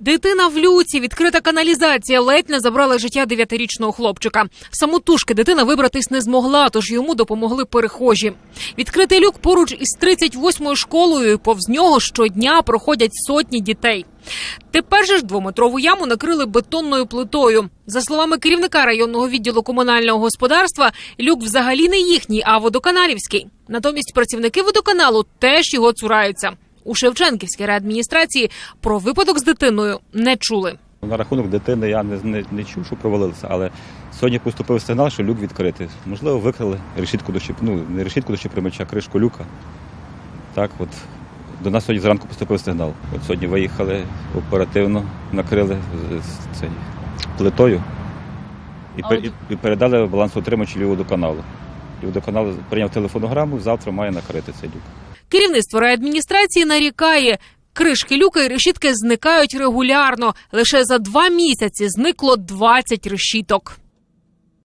Дитина в люці, відкрита каналізація ледь не забрала життя дев'ятирічного хлопчика. Самотужки дитина вибратись не змогла, тож йому допомогли перехожі. Відкритий люк поруч із 38-ю школою. і Повз нього щодня проходять сотні дітей. Тепер же ж двометрову яму накрили бетонною плитою. За словами керівника районного відділу комунального господарства, люк взагалі не їхній, а водоканалівський. Натомість працівники водоканалу теж його цураються. У Шевченківській реадміністрації про випадок з дитиною не чули. На рахунок дитини я не, не, не чув, що провалилися, але сьогодні поступив сигнал, що люк відкритий. Можливо, викрили решітку до ну, не решітку до щепримича, а кришку люка. Так, от до нас сьогодні зранку поступив сигнал. От сьогодні виїхали оперативно, накрили з- з цей, плитою і, пер- і, і передали балансоутримувачу водоканалу. І водоканал прийняв телефонограму, завтра має накрити цей люк. Керівництво реадміністрації нарікає. Кришки люка і решітки зникають регулярно. Лише за два місяці зникло 20 решіток.